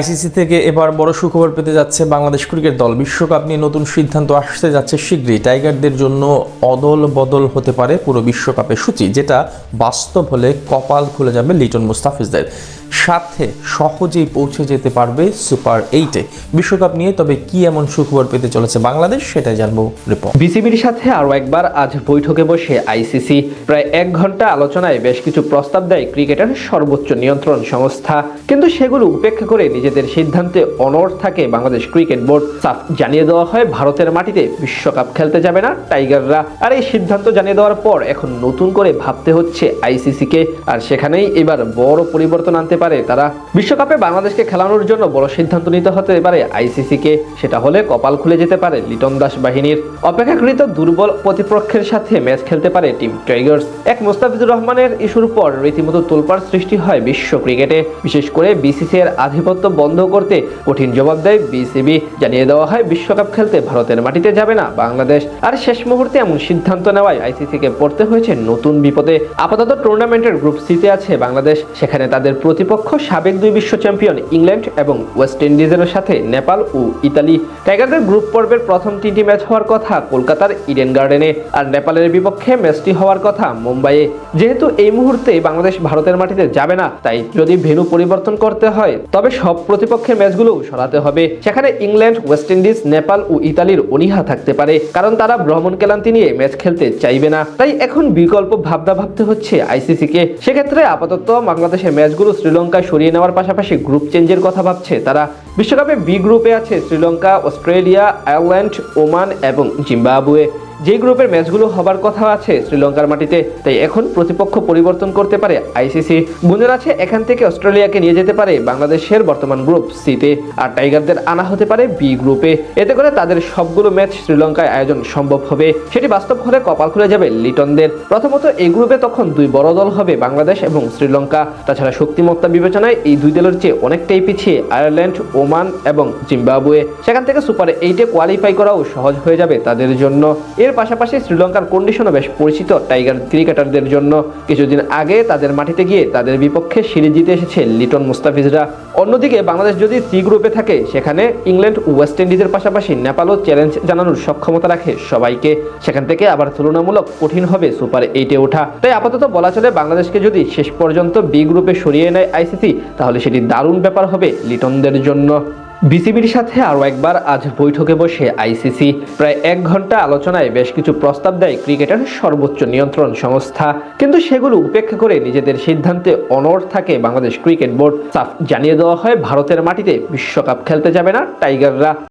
ICC থেকে এবার বড় সুখবর পেতে যাচ্ছে বাংলাদেশ ক্রিকেট দল। বিশ্বকাপ নিয়ে নতুন সিদ্ধান্ত আসতে যাচ্ছে শীঘ্রই। টাইগারদের জন্য অদল বদল হতে পারে পুরো বিশ্বকাপের সূচি, যেটা বাস্তব হলে কপাল খুলে যাবে লিটন মুস্তাফিজদের। সাথে সহজেই পৌঁছে যেতে পারবে সুপার এইটে বিশ্বকাপ নিয়ে তবে কি এমন সুখবর পেতে চলেছে বাংলাদেশ সেটাই জানব রিপোর্ট বিসিবির সাথে আরও একবার আজ বৈঠকে বসে আইসিসি। প্রায় এক ঘণ্টা আলোচনায় বেশ কিছু প্রস্তাব দেয় ক্রিকেটের সর্বোচ্চ নিয়ন্ত্রণ সংস্থা। কিন্তু সেগুলো উপেক্ষা করে নিজেদের সিদ্ধান্তে অনড় থাকে বাংলাদেশ ক্রিকেট বোর্ড। সাফ জানিয়ে দেওয়া হয়, ভারতের মাটিতে বিশ্বকাপ খেলতে যাবে না টাইগাররা। আর এই সিদ্ধান্ত জানিয়ে দেওয়ার পর এখন নতুন করে ভাবতে হচ্ছে আইসিসিকে। আর সেখানেই এবার বড় পরিবর্তন আনতে পারে তারা বিশ্বকাপে বাংলাদেশকে খেলানোর জন্য বড় সিদ্ধান্ত নিতে হতে পারে। আইসিসিকে সেটা হলে কপাল খুলে যেতে পারে লিটন দাস বাহিনীর। অপেক্ষাকৃত দুর্বল প্রতিপক্ষের সাথে ম্যাচ খেলতে পারে টিম টাইগার্স। এক মুস্তাফিজুর রহমানের ইস্যুর পর রীতিমতো তোলপাড় সৃষ্টি হয় বিশ্ব ক্রিকেটে। বিশেষ করে বিসিসি এর আধিপত্য বন্ধ করতে কঠিন জবাব দেয় বিসিবি। জানিয়ে দেওয়া হয়, বিশ্বকাপ খেলতে ভারতের মাটিতে যাবে না বাংলাদেশ। আর শেষ মুহূর্তে এমন সিদ্ধান্ত নেওয়ায় আইসিসিকে পড়তে হয়েছে নতুন বিপদে। আপাতত টুর্নামেন্টের গ্রুপ সিতে আছে বাংলাদেশ। সেখানে তাদের প্রতিপক্ষ সাবেক দুই বিশ্ব চ্যাম্পিয়ন ইংল্যান্ড এবং ওয়েস্ট ইন্ডিজের সাথে নেপাল ও ইতালি। টাইগারদের গ্রুপ পর্বের প্রথম তিনটি ম্যাচ হওয়ার কথা কলকাতার ইডেন গার্ডেনে আর নেপালের বিপক্ষে ম্যাচটি হওয়ার কথা মুম্বাইয়ে। যেহেতু এই মুহূর্তে বাংলাদেশ ভারতের মাটিতে যাবে না, তাই যদি ভেন্যু পরিবর্তন করতে হয়, তবে সব প্রতিপক্ষের ম্যাচগুলো সরাতে হবে। সেখানে ইংল্যান্ড, ওয়েস্ট ইন্ডিজ, নেপাল ও ইতালির অনীহা থাকতে পারে, কারণ তারা ভ্রমণ ক্লান্তি নিয়ে ম্যাচ খেলতে চাইবে না। তাই এখন বিকল্প ভাবনা ভাবতে হচ্ছে আইসিসিকে। সেক্ষেত্রে আপাতত বাংলাদেশের ম্যাচগুলো শ্রীলঙ্কায় সরিয়ে নেওয়ার পাশাপাশি গ্রুপ চেঞ্জের কথা ভাবছে। তারা বিশ্বকাপে বি গ্রুপে আছে শ্রীলঙ্কা, অস্ট্রেলিয়া, আয়ারল্যান্ড, ওমান এবং জিম্বাবুয়ে। যে গ্রুপের ম্যাচগুলো হবার কথা আছে শ্রীলঙ্কার মাটিতে, তাই এখন প্রতিপক্ষ পরিবর্তন করতে পারে আইসিসি। গুঞ্জন আছে, এখান থেকে অস্ট্রেলিয়াকে নিয়ে যেতে পারে বাংলাদেশের বর্তমান গ্রুপ সিতে, আর টাইগারদের আনা হতে পারে বি গ্রুপে। এতে করে তাদের সবগুলো ম্যাচ শ্রীলঙ্কায় আয়োজন সম্ভব হবে। সেটি বাস্তব হলে কপাল খুলে যাবে লিটনদের। প্রথমত এই গ্রুপে তখন দুই বড় দল হবে বাংলাদেশ এবং শ্রীলঙ্কা। তাছাড়া শক্তিমত্তা বিবেচনায় এই দুই দলের চেয়ে অনেকটাই পিছিয়ে আয়ারল্যান্ড, ওমান এবং জিম্বাবুয়ে। সেখান থেকে সুপার এইটে কোয়ালিফাই করাও সহজ হয়ে যাবে তাদের জন্য। এর পাশাপাশি শ্রীলঙ্কার কন্ডিশনও বেশ পরিচিত। টাইগার ক্রিকেটারদের জন্য কিছুদিন আগে তাদের মাটিতে গিয়ে তাদের বিপক্ষে সিরিজ জিতে এসেছে লিটন মুস্তাফিজরা। অন্যদিকে বাংলাদেশ যদি সি গ্রুপে থাকে, সেখানে ইংল্যান্ড ওয়েস্ট ইন্ডিজের পাশাপাশি নেপালও চ্যালেঞ্জ জানানোর সক্ষমতা রাখে সবাইকে। সেখান থেকে আবার তুলনামূলক কঠিন হবে সুপার এইটে ওঠা। তাই আপাতত বলা চলে বাংলাদেশকে যদি শেষ পর্যন্ত বি গ্রুপে সরিয়ে নেয় আইসিসি তাহলে সেটি দারুণ ব্যাপার হবে লিটনদের জন্য। বিসিবির সাথে আরও একবার আজ বৈঠকে বসে আইসিসি। প্রায় এক ঘণ্টা আলোচনায় বেশ কিছু প্রস্তাব দেয় ক্রিকেটের সর্বোচ্চ নিয়ন্ত্রণ সংস্থা। কিন্তু সেগুলো উপেক্ষা করে নিজেদের সিদ্ধান্তে অনড় থাকে বাংলাদেশ ক্রিকেট বোর্ড। সাফ জানিয়ে দেওয়া হয়, ভারতের মাটিতে বিশ্বকাপ খেলতে যাবে না টাইগাররা।